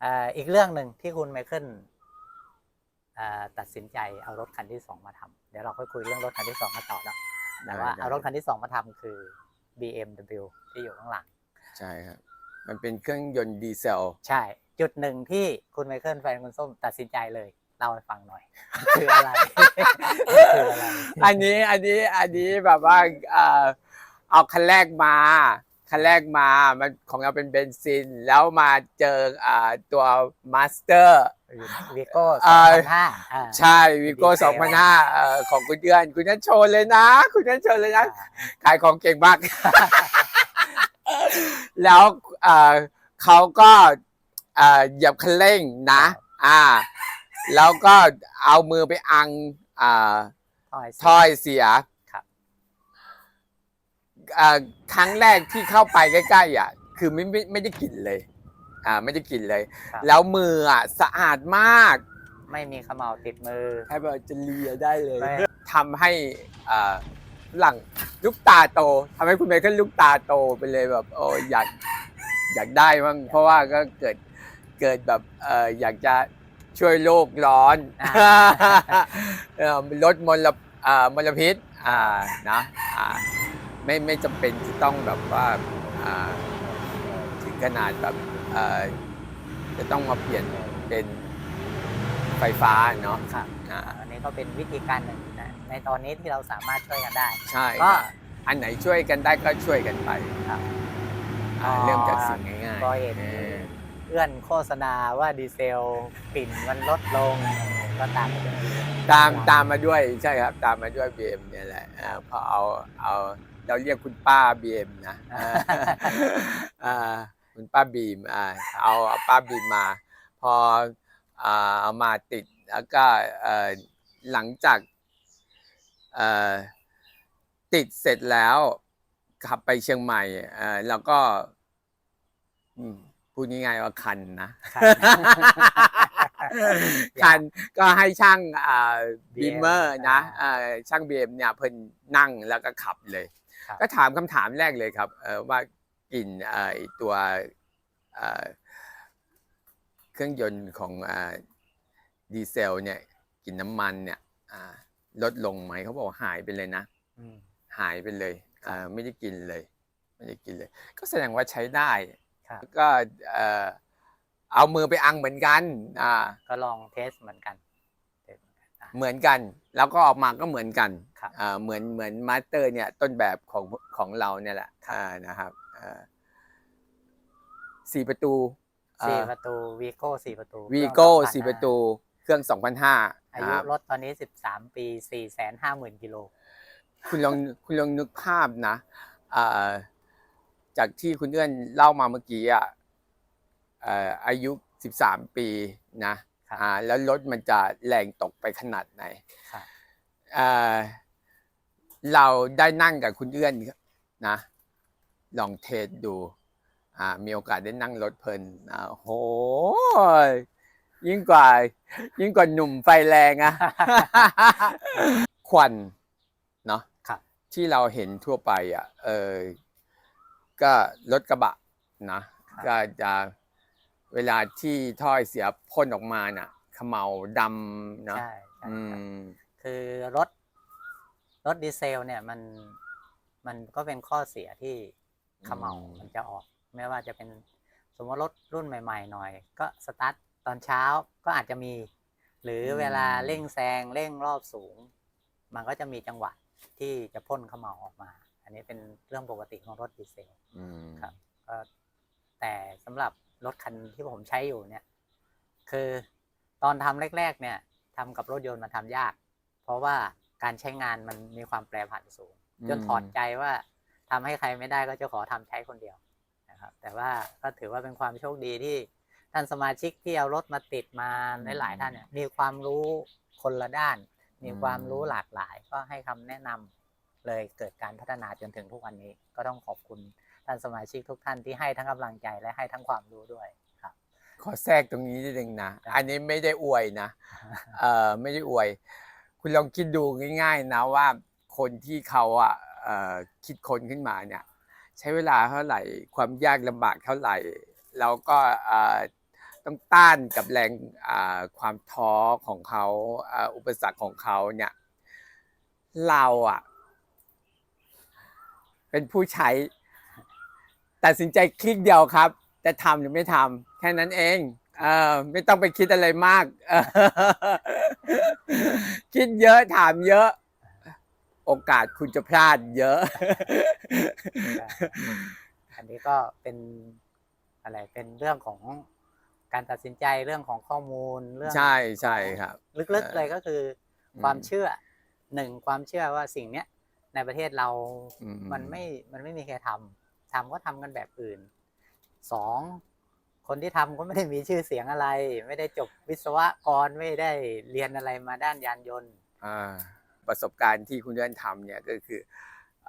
เอ่ออีกเรื่องหนึ่งที่คุณไมเคิลเอ่อตัดสินใจเอารถคันที่สองมาทำเดี๋ยวเราค่อยคุยเรื่องรถคันที่สองกันต่อเนอะแต่ว่าได้เอารถคันที่สองมาทำคือ BMW ที่อยู่ข้างหลัง ใช่ครับ มันเป็นเครื่องยนต์ดีเซล ใช่ จุดหนึ่งที่คุณไมเคิลแฟนคุณส้มตัดสินใจเลยเล่าให้ฟังหน่อย คืออะไรคืออะไรอันนี้อันนี้อันนี้แบบว่าเอ่อเอาคันแรกมา คันแรกมามันของเราเป็นเบนซิน แล้วมาเจออ่าตัวมาสเตอร์ วีโก้สเอ่องอพันห้าใช่วีโก้ดีเซลสองพันห้าของคุณเดือน คุณนั่นโชว์เลยนะ คุณนั่นโชว์เลยนะ ขายของเก่งมาก แล้วเอ่อเขาก็เอ่อเหยียบคันเร่งนะ อ่า แล้วก็เอามือไปอังอ่าถ้อย ถ้อยเสียครับเอ่อครั้งแรกที่เข้าไปใกล้ๆอะคือไม่ไม่ไม่ได้กลิ่นเลย อ่าไม่ได้กลิ่นเลย ครับ แล้วมืออะสะอาดมากไม่มีเขมเหลาติดมือแทบว่าจะเลียได้เลย ไม่ทำให้อ่าหลังลูกตาโตทำให้คุณเมย์ก็ลูกตาโตไปเลยแบบโอ้อยากอยากได้มั้งเพราะว่าก็เกิดเกิดแบบเอออยากจะช่วยโลกร้อนอ่าเอ่อลดมลอ่ามลพิษอ่านะอ่า ไม่ไม่จำเป็นที่ต้องแบบว่าอ่าถึงขนาดแบบเอ่อจะต้องมาเปลี่ยนเป็นไฟฟ้าเนาะครับอ่าอันนี้ก็เป็นวิธีการหนึ่งนะในตอนนี้ที่เราสามารถช่วยกันได้ ใช่ก็ครับอันไหนช่วยกันได้ก็ช่วยกันไปครับอ่าอ๋อเริ่มจากสิ่งง่ายก็เห็นเออเอื้อนโฆษณาว่าดีเซลกลิ่นมันลดลงก็ตามไปด้วยตามตามมาด้วยใช่ครับ ตามมาด้วย BM เนี่ยแหละอ่าพอเอาเอา เราเรียกคุณป้า BM นะอ่าอ่าคุณป้าบีมอ่าเอาเอาป้าบีมมา พออ่าเอามาติดแล้วก็เอ่อหลังจากเอ่อติดเสร็จแล้วขับไปเชียงใหม่เอ่อแล้วก็อืมพูดง่ายๆว่าคันนะครับคันก็ให้ช่างอ่า BM บีเมอร์นะอ่าอ่าช่างบีเอ็มเนี่ยเพิ่นนั่งแล้วก็ขับเลย ครับ ก็ถามคำถามแรกเลยครับเอ่อว่ากลิ่นเอ่อไอ้ตัวเอ่อเครื่องยนต์ของอ่าดีเซลเนี่ยกลิ่นน้ำมันเนี่ยอ่าลดลงไหมเขาบอกว่าหายไปเลยนะ อืม หายไปเลยอ่าไม่ได้กินเลย ไม่ได้กินเลย ก็แสดงว่าใช้ได้ครับก็เอ่อเอามือไปอังเหมือนกันอ่า ก็ลองเทสเหมือนกันเทส เหมือนกันอะเหมือนกัน แล้วก็ออกมาก็เหมือนกันครับอ่าเหมือนเหมือนมาสเตอร์ เนี่ยต้นแบบของของเราเนี่ยแหละอ่านะครับอ่าสี่ประตูสี่ประตูวีโก้สี่ประตูวีโก้เครื่องสี่2,500ประตู เครื่อง2,500อายุรถตอนนี้สิบสามปีสี่แสนห้าหมื่นกิโลคุณลองคุณลองนึกภาพนะอ่าจากที่คุณเอื้อนเล่ามาเมื่อกี้อะเอ่ออายุ13ปีนะครับ อ่าแล้วรถมันจะแรงตกไปขนาดไหนครับเอ่อเราได้นั่งกับคุณเอื้อนนะลองเทสดูอ่ามีโอกาสได้นั่งรถเพลินอ่าโหยิ่งกว่า ยิ่งกว่าหนุ่มไฟแรงอะควันเนาะครับที่เราเห็นทั่วไปอะเออก็รถกระบะนะครับก็จะ เวลาที่ถ้อยเสียพ่นออกมาน่ะเขมเหลาดำเนาะใช่ใช่อืครับม คือรถรถดีเซลเนี่ยมันมันก็เป็นข้อเสียที่เขมเหลาอืม มันจะออก ไม่ว่าจะเป็นสมมติรถรุ่นใหม่ ๆ หน่อย ก็สตาร์ทตอนเช้าก็อาจจะมี หรือเวลาเร่งแซงเร่งรอบสูง มันก็จะมีจังหวะที่จะพ่นเขมเหลาออกมา อันนี้เป็นเรื่องปกติของรถดีเซล อืม ครับ ก็แต่สำหรับ รถคันที่ผมใช้อยู่เนี่ย คือตอนทำแรก ๆ เนี่ยทำกับรถยนต์มันทำยาก เพราะว่าการใช้งานมันมีความแปรผันสูง จนถอดใจว่าทำให้ใครไม่ได้ก็จะขอทำใช้คนเดียวนะครับ แต่ว่าก็ถือว่าเป็นความโชคดีที่ท่านสมาชิกที่เอารถมาติดมาหลายๆท่านเนี่ยมีความรู้คนละด้าน มีความรู้หลากหลาย ก็ให้คำแนะนำเลยเกิดการพัฒนาจนถึงทุกวันนี้ ก็ต้องขอบคุณ ท่านสมาชิกทุกท่านที่ให้ทั้งกำลังใจและให้ทั้งความรู้ด้วยครับ ขอแทรกตรงนี้นิดนึงนะครับอันนี้ไม่ได้อวยนะเอ่อไม่ได้อวย คุณลองคิดดูง่าย ๆ นะว่าคนที่เขาอะเอ่อคิดค้นขึ้นมาเนี่ย ใช้เวลาเท่าไหร่ความยากลำบากเท่าไหร่แล้วก็เอ่อต้องต้านกับแรงอ่าความท้อของเขาอ่าอุปสรรคของเขาเนี่ยเราอะเป็นผู้ใช้ ตัดสินใจคลิกเดียวครับ จะทำหรือไม่ทำแค่นั้นเองเออไม่ต้องไปคิดอะไรมากเออคิดเยอะถามเยอะ โอกาสคุณจะพลาดเยอะ อันนี้ก็เป็นอะไรเป็นเรื่องของการตัดสินใจเรื่องของข้อมูลเรื่องใช่ใช่ครับ ลึกๆเลยก็คืออมความเชื่อหนึ่งความเชื่อว่าสิ่งเนี้ยในประเทศเราอืมันไม่มันไม่มีใครทำ ทำก็ทำกันแบบอื่นสองคนที่ทำก็ไม่ได้มีชื่อเสียงอะไร ไม่ได้จบวิศวกรไม่ได้เรียนอะไรมาด้านยานยนต์อ่าประสบการณ์ที่คุณเดินทำเนี่ยก็คือ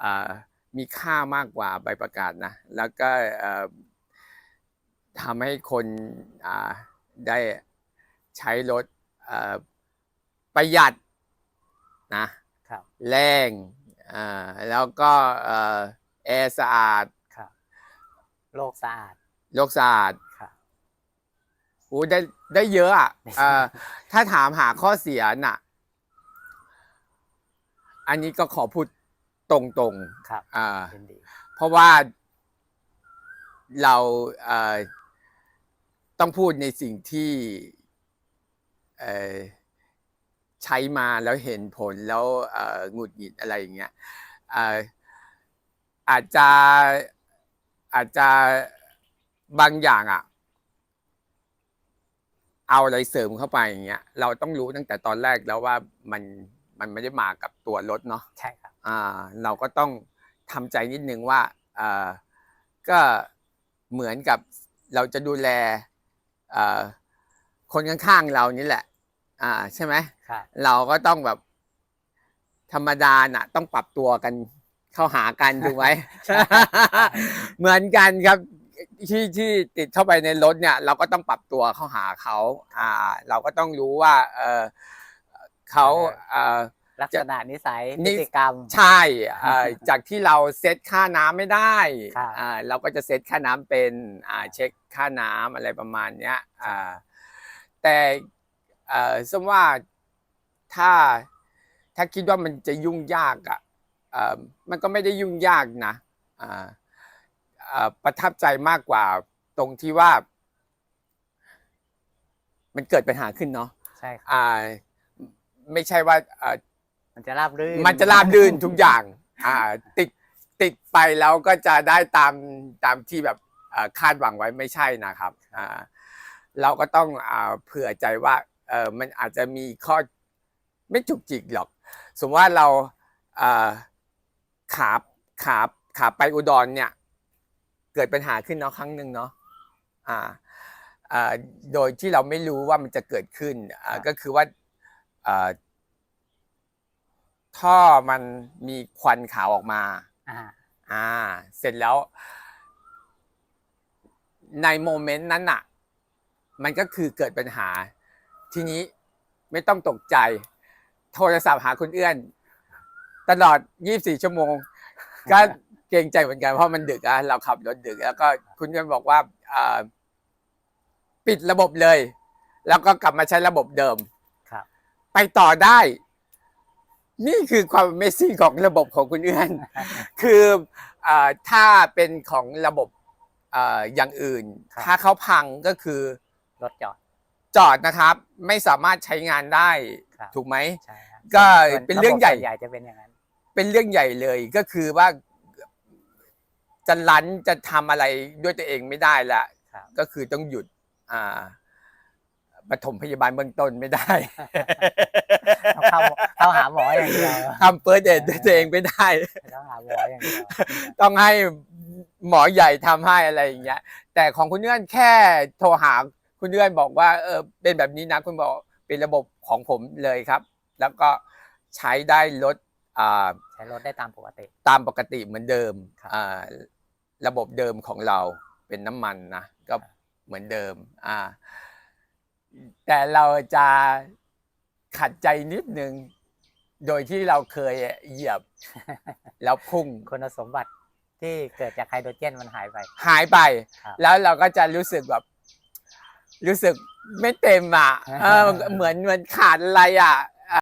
อ่ามีค่ามากกว่าใบประกาศนะ แล้วก็เอ่อทำให้คนอ่าได้ใช้รถเอ่อประหยัดนะครับแรงอ่าแล้วก็เอ่อแอร์สะอาดครับ โลกสะอาดโลกสะอาดครับโอ้ได้ได้เยอะอะได้เยอะเอ่อถ้าถามหาข้อเสียน่ะ อันนี้ก็ขอพูดตรงๆครับอ่า ยินดี เพราะว่าเราเอ่อต้องพูดในสิ่งที่เอ่อใช้มาแล้วเห็นผลแล้วเอ่อหงุดหงิดอะไรอย่างเงี้ยเอ่ออาจจะ อาจจะบางอย่างอะ เอาอะไรเสริมเข้าไปอย่างเงี้ย เราต้องรู้ตั้งแต่ตอนแรกแล้วว่ามันมันไม่ได้มากับตัวรถเนาะใช่ครับ อ่า เราก็ต้องทำใจนิดนึงว่าอ่าก็เหมือนกับเราจะดูแลอ่าคนข้างๆเรานี่แหละ อ่า ใช่ไหม ครับ เราก็ต้องแบบธรรมดาน่ะ ต้องปรับตัวกัน เข้าหากันถูกไหมเหมือนกันครับที่ที่ติดเข้าไปในรถเนี่ย เราก็ต้องปรับตัวเข้าหาเขาอ่า เราก็ต้องรู้ว่า เออเขาเอ่อลักษณะนิสัยนิพฤติกรรม ใช่เอ่อจากที่เราเซตค่าน้ำไม่ได้ครับอ่าเราก็จะเซตค่าน้ำเป็นอ่าเช็คค่าน้ำอะไรประมาณเนี้ยอ่าแต่เอ่อสมว่าถ้าถ้าคิดว่ามันจะยุ่งยากอะเอ่อ มันก็ไม่ได้ยุ่งยากนะอ่าเอ่อประทับใจมากกว่าตรงที่ว่า มันเกิดปัญหาขึ้นเนาะใช่ครับอ่าไม่ใช่ว่าอ่ามันจะราบรื่นมันจะราบรื่นทุกอย่าง อ่า ติดติดไปแล้วก็จะได้ตามตามที่แบบอ่าคาดหวังไว้ไม่ใช่นะครับอ่าเราก็ต้องอ่าเผื่อใจว่าเออมันอาจจะมีข้อไม่จุกจิกหรอก สมมติว่าเราอ่า ขาขาขาไปอุดรเนี่ย เกิดปัญหาขึ้นเนาะครั้งหนึ่งเนาะอ่าอ่าโดยที่เราไม่รู้ว่ามันจะเกิดขึ้นอ่าก็คือว่าอ่าท่อมันมีควันขาวออกมา อ่า อ่า เสร็จแล้ว ในโมเมนต์นั้นน่ะ มันก็คือเกิดปัญหา ทีนี้ไม่ต้องตกใจ โทรศัพท์หาคุณเอื้อน ตลอด 24 ชั่วโมง ก็เกรงใจเหมือนกันเพราะมันดึกอะเราขับรถดึก แล้วก็คุณเอื้อนบอกว่าอ่าปิดระบบเลย แล้วก็กลับมาใช้ระบบเดิมครับ ไปต่อได้ นี่คือความ Amazing ของระบบของคุณเอื้อน คืออาถ้าเป็นของระบบอาอย่างอื่น ครับ ถ้าเขาพังก็คือ รถจอด จอดนะครับ ไม่สามารถใช้งานได้ ครับ ถูกไหม ใช่ครับก็ส่วเป็นเรื่องใหญ่ะบบส่วนใหญ่จะเป็นอย่างนั้น เป็นเรื่องใหญ่เลยก็คือว่าจะลันจะทำอะไรด้วยตัวเองไม่ได้ละครับ ก็คือต้องหยุด อ่าปฐมพยาบาลเบื้องต้นไม่ได้ต้องเข้าเข้าหาหมออย่างเดียวทำเฟิร์สเอดด้วยตัวเองไม่ได้ต้องหาหมออย่างเดียวต้องให้หมอใหญ่ทำให้อะไรอย่างเงี้ย แต่ของคุณเนื่อนแค่โทรหาคุณเนื่อนบอกว่าเออเป็นแบบนี้นะคุณบอกเป็นระบบของผมเลยครับ แล้วก็ใช้ได้ลด อ่าใช้รถได้ตามปกติ ตามปกติเหมือนเดิมครับอ่าระบบเดิมของเราเป็นน้ำมันนะก็เหมือนเดิมอ่าแต่เราจะขัดใจนิดนึง โดยที่เราเคยเหยียบ แล้วพุ่งคุณสมบัติที่เกิดจากไฮโดรเจนมันหายไป หายไปครับแล้วเราก็จะรู้สึกแบบ รู้สึกไม่เต็มอะเออเหมือนเหมือนขาดอะไรอะ